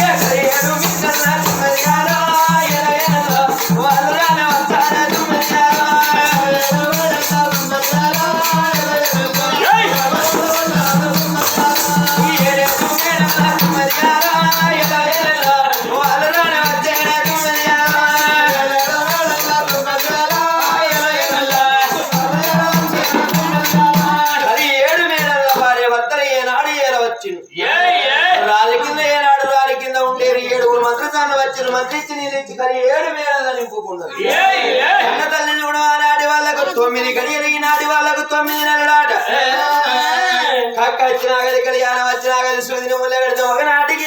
Yes, they had a వచ్చిన మంత్రిచ్చి నీళ్ళిచ్చి కానీ ఏడు మేళగా నింపుకున్నది చిన్న తల్లిని కూడా నాడి వాళ్ళకు తొమ్మిది గడి నాడి వాళ్ళకు తొమ్మిది నెలలాట కక్క వచ్చినా గది కళ్యాణం వచ్చినా గది సూదిని ముళ్ళగడితే ఒక నాటికి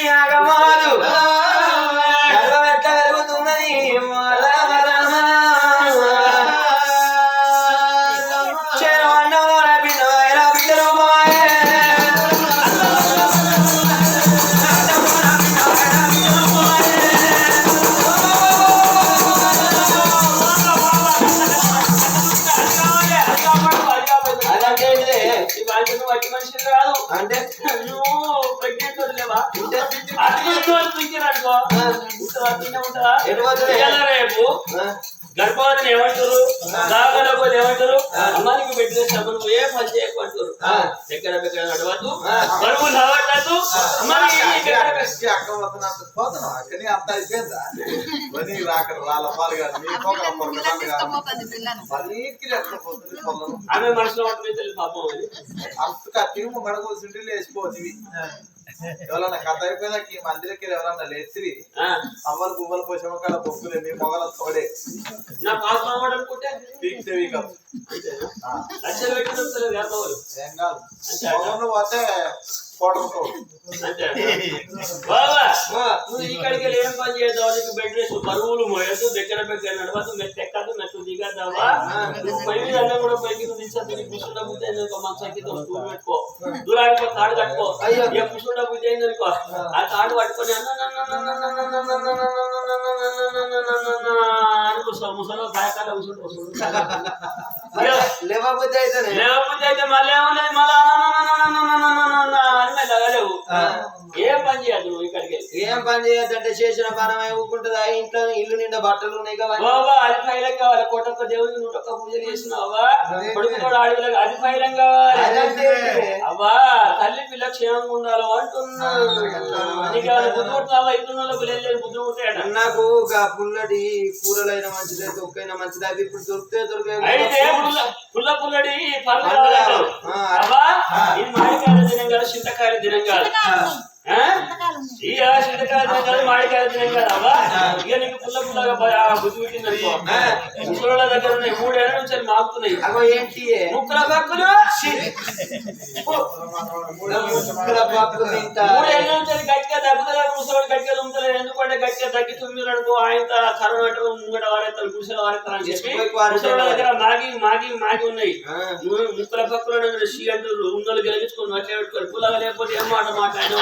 బాధ్యత వట్టి మనిషి కాదు. అంటే? నువ్వు ప్రెగ్నెంట్ వదిలేవా అనుకో. ఉంటుందా? రేపు? గర్భవతిని ఏమంటారు? దాగలేకపోతే ఏమంటారు? అమ్మానికి పెట్టిన శ్రమను ఏ పని చేయకపోతారు ఆ. ఎక్కడ ఎక్కడ నడవద్దు. బరువు నడవట్లేదు అమ్మాయి ఎస్పీ అక్కడ వద్దనంత పోతున్నాం అక్కడే అంత అయిపోయిందా? మనీ రాకడ రాళ్ళ పాలు కాదు నీ పోక పన్నీటికి ఎక్కడిపోతుంది పొలం అంతగా తీము మడగోసింటే లేచిపోతుంది ఎవరన్నా కథ అయిపోయినాక ఈ మందిరకి ఎవరన్నా లేచి అమ్మలు పువ్వులు పోసాము కాడ పొక్కులు మీ మొగల తోడే. ఏం కాదు. మొగలు బాబా నువ్వు ఇక్కడికి ఏం పని చేద్దావు నీకు బెడ్ రెస్ట్ బరువులు మోయద్దు దగ్గర దగ్గర నడవద్దు మెత్త ఎక్కదు మెత్త దిగద్దావా నువ్వు పై మీద అన్నం కూడా పైకి నువ్వు కుసుండ బుద్ధి అయింది మన సంగీతం స్కూల్ పెట్టుకో దూరానికి ఒక తాడు కట్టుకో. ఏ కుసుండ బుద్ధి అయింది అనుకో ఆ తాడు పట్టుకొని అన్న ముసలో కూర్చుంటూ లేవబుద్ధి అయితే మళ్ళీ ఏమన్నది మళ్ళీ మెల్లగలేవు ఏం పని నువ్వు ఇక్కడికి ఏం పని చేయొద్దంటే చేసిన పనం ఊకుంటుందా ఇంట్లో ఇల్లు నిండా బట్టలు ఉన్నాయి అది ఫైలం కావాలి కోటొక్క దేవుడికి నూట ఒక్క పూజలు చేసినావా కొడుకు కూడా ఆడపిల్లకి అది ఫైలం కావాలి అవ్వా తల్లి పిల్ల క్షేమంగా ఉండాలి అంటున్నా నీకు బుద్ధి పుట్టినావా ఇల్లు బుద్ధి పుట్టాడు నాకు పుల్లటి కూరలైన మంచిదే దొరికైనా మంచిదే అవి ఇప్పుడు దొరికితే దొరికే అయితే పుల్ల పుల్లడి పండ్లు దినం కాదు చింతకాయల దినం కాదు. ఈ దినం కాదు అవ్వా ఇక నీకు పుల్ల పుల్లగా బుద్ధి పుట్టింది అనుకో. ముసలోళ్ళ దగ్గర ఉన్నాయి మూడేళ్ళ నుంచి అవి మాకుతున్నాయి అగో ఏంటి ముక్కల పక్కులు ముక్కల నుంచి గట్టిగా ముసలోడు గట్టిగా తుమ్ముతలేదు ఎందుకంటే గట్టిగా తగ్గి తుమ్మిలు అనుకో ఆయన కరోనా ముంగట వాడేస్తారు గుడిసెల వాడేస్తారు అని చెప్పి దగ్గర మాగి మాగి మాగి ఉన్నాయి. ముక్కల పక్కన షీ అంటారు ఉంగలు గెలిగించుకొని అట్లే పెట్టుకోరు పుల్లగా లేకపోతే ఏం మాట మాట్లాడినా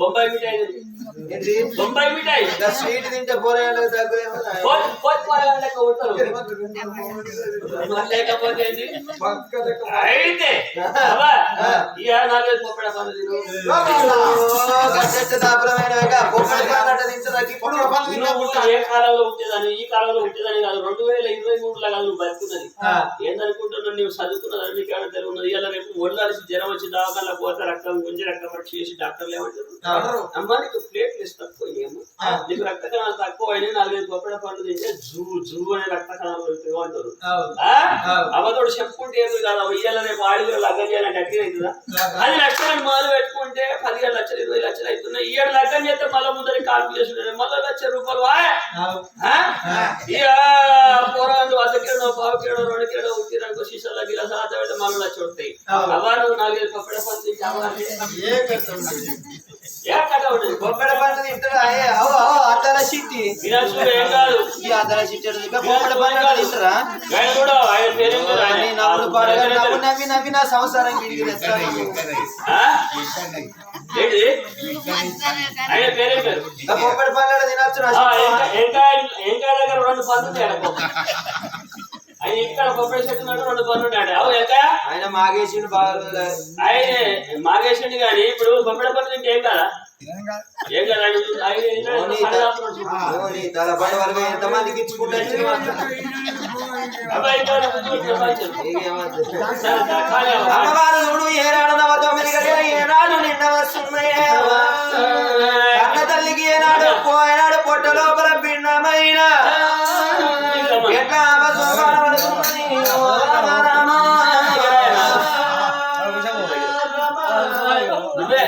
బొంబాయి మిఠాయి బొంబాయి మిఠాయి. స్వీట్ తింటే పోరాయాలకు లేకపోతే అయితే ఇక నాలుగైదు పొప్పడ పనులు ఏ కాలంలో ఉంటేదని ఈ కాలంలో ఉంటేదని కాదు. రెండు వేల ఇరవై మూడులో కాదు నువ్వు బతుకున్నది. ఏందనుకుంటున్నావు? నువ్వు చదువుకున్నదని నీకు ఏమైనా తెలియదు ఇలా రేపు ఒళ్ళాల్సి జ్వరం వచ్చి దవాఖాన పోతే రక్తం గుంజి రక్తం పట్టి చేసి డాక్టర్లు ఏమంటారు? అమ్మా నీకు ప్లేట్లెస్ తక్కువ ఏమో. నీకు రక్త కణాలు తక్కువ అయినా నాలుగైదు పొప్పడ పండ్లు తింటే జూ జూ అనే రక్త కణాలు అంటారు. చెప్పుకుంటే ఏదో కాదు ఇయ్యాల రేపు ఆడిలో లగ్గం చేయాలంటే అట్లా అవుతుందా? పది లక్షలు మొదలు పెట్టుకుంటే పదిహేడు లక్షలు ఇరవై లక్షలు అవుతున్నాయి. ఈ ఏడు లగ్గం చేస్తే మళ్ళీ ముందరి కాల్కులేషన్ మళ్ళీ లక్ష రూపాయలు పోరాలు అర్ధ కిలో పావు కిలో రెండు కిలో ఉట్టి రంగు సీసాల గిలాస పెడితే మళ్ళీ లక్ష నువ్వు నాలుగైదు పప్పడ పని తింటే బొమ్మల పండ్లు తింటారా అవు అవు అద్దల చిట్టి అద్దల చిట్టి బొమ్మల పండ్లు తింటారా నవ్వులు పాడగా నవ్వు నవ్వి నవ్వి నా సంసారం బొమ్మల పండ్లు తినచ్చు ఆయన ఇక్కడ ఆయన మాగేసిండు బాగా ఆయన మాగేసిండు కానీ ఇప్పుడు కొబ్బరి పనులు ఇంకేం ఏం కదా ఎంతమందికి ఏనాడు నిన్న వస్తున్నాయా నువ్వే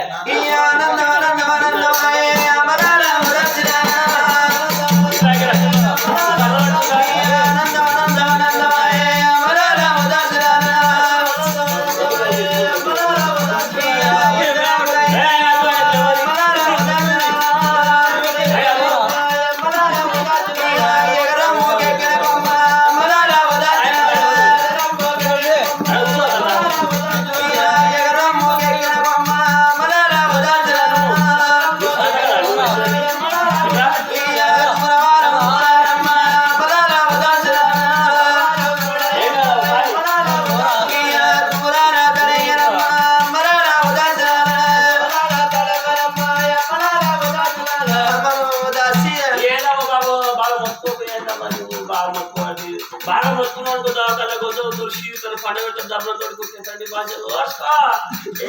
బాగా మొత్తుకున్నాను కదా కళ్ళ కోసం తులసి తన పండుగ దమ్మతో కూర్చుంటండి భాషలు ఓర్చుకో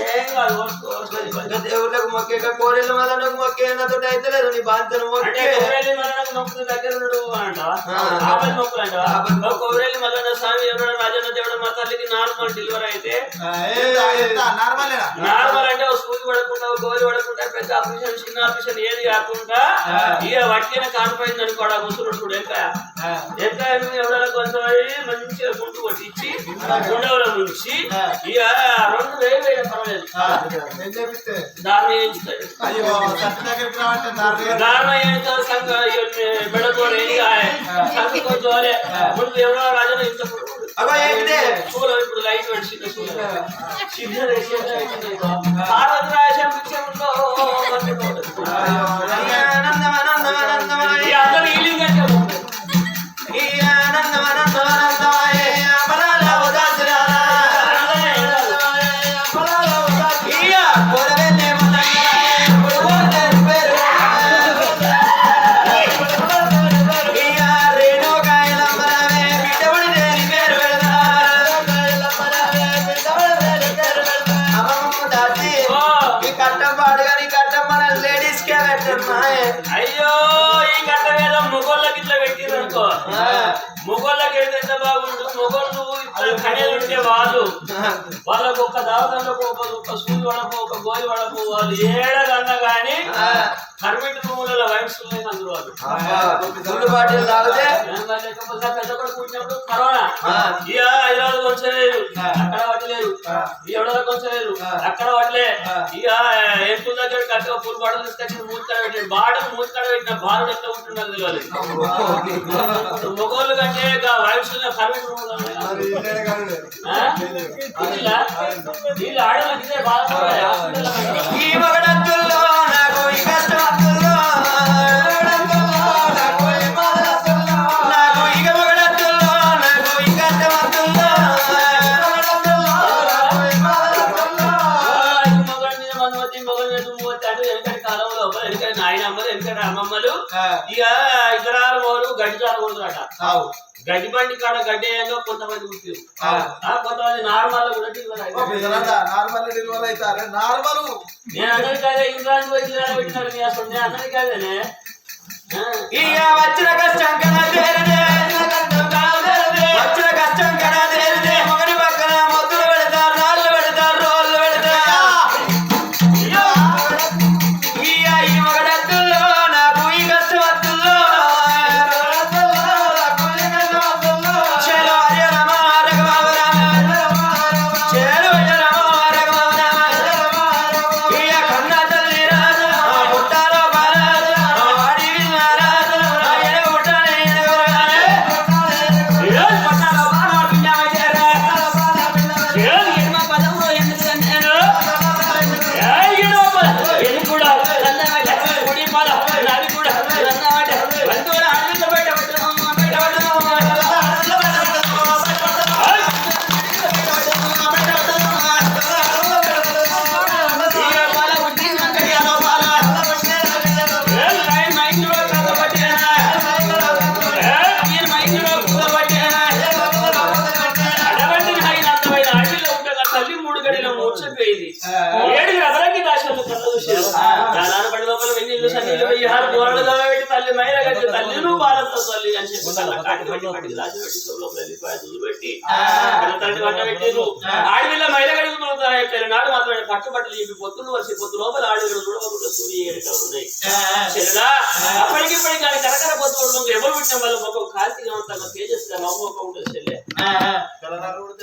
ఏం కాదు. దేవుళ్ళకు మొక్కేక కోరెలు మదనకు మొక్కే నాతో అయితే లేదు. నీ బాధ్యత అంటే మొక్కే. దగ్గర. ఆపది స్వామి ఎవడ రాజన్న దేవుడు మా తల్లికి నార్మల్ డెలివరీ అయితే నార్మలేనా? నార్మల్ అంటే ఒక సూది పడకుండా ఒక గోలి పడకుండా పెద్ద ఆపరేషన్ చిన్న ఆపరేషన్ ఏది కాకుండా ఇక వట్టిన కానిపోయింది అనుకోడా ముసురు చూడు ఎంత ఎవరైనా అయ్యి మంచిగా గుంటు కొట్టించి గుండెలో ముంచి ఇక రెండు వేలు వేయ పర్వాలేదు. దారుణ ఏంటో సంఘ బెడతోనే సంఘ కొంచెం ముందు ఎవరో రాజన ఇంత ఇప్పుడు లైట్ పడిచింది పార్వతి రాజం అందరూ నీ కట్టం మన లేడీస్ కే పెట్టన్నాయే అయ్యో ఈ కట్ట మీద మొగోళ్ళకి ఇట్లా పెట్టిరు అనుకో. మొగోళ్ళకి ఎంత బాగుండు మొగోళ్ళు కడేలు ఉంటే వాళ్ళు. వాళ్ళకు ఒక దావదండకు ఒక ఒక సూది వడకు ఒక గోలి వడకు వాళ్ళు ఏడగన్నా కానీ కర్మిట్ రూములలో వైఫ్స్ ఉన్నాయి అందరూ వాళ్ళు. తాగితే? ఏమన్నా లేకపోతే పెద్ద కొడుకు పుట్టినప్పుడు కరోనా. ఇక హైదరాబాద్ కొంచెం లేదు అక్కడ పట్టలేదు ఈ ఎవడో కొంచెం లేదు అక్కడ పట్టలే. ఇక ఎంపుల దగ్గర కట్ట పూలు బాటలు తీసుకొచ్చి మూతి కడ పెట్టాడు. బాటలు మూతి కడ పెట్టిన బాలుడు ఎట్లా ఉంటున్నారు తెలియదు మొగోళ్ళు కంటే వైఫ్స్ కర్మిట్ రూములు ఉన్నాయి. మరి ఇదే కాదు. ఆ? వీళ్ళ వీళ్ళు ఆడవాళ్ళకి ఇదే బాధపడాలి ఇతరాల వాళ్ళు గడ్డి చాలకూడదురట గడ్డి బండి కాడ గడ్డి అయ్యాక కొంతమంది ఆ. కొంతమంది నార్మల్ కూడా నార్మల్ డెలివరీ అవుతారు? నార్మల్. నేను అందరికి అదే ఇంగ్లాండ్ పోయి పెట్టినాడు మీ అసలు. నేను అందరికి అదేనే. ఇక వచ్చిన కష్టం అని చెప్పి కళ్ళ కాటి పెట్టి పట్టి రాజు పెట్టి సోలోపల వెళ్ళిపోయి దువ్వు పెట్టి కళ్ళ తండ్రి వంట పెట్టిర్రు. ఆడవిల్ల మైల గడుగుతున్నారు చెప్పారు నాడు మాత్రం ఆయన పట్టుబట్టలు చెప్పి పొత్తులు వరిసి పొత్తు లోపల ఆడవిడ చూడకుండా సూర్య ఏడుగా ఉన్నాయి. చెల్లెలా కరకర పొత్తు ఎవరు పుట్టిన వాళ్ళ ముఖం కాంతిగా ఉంటాం తేజస్గా నవ్వు ముఖం ఉంటుంది చెల్లె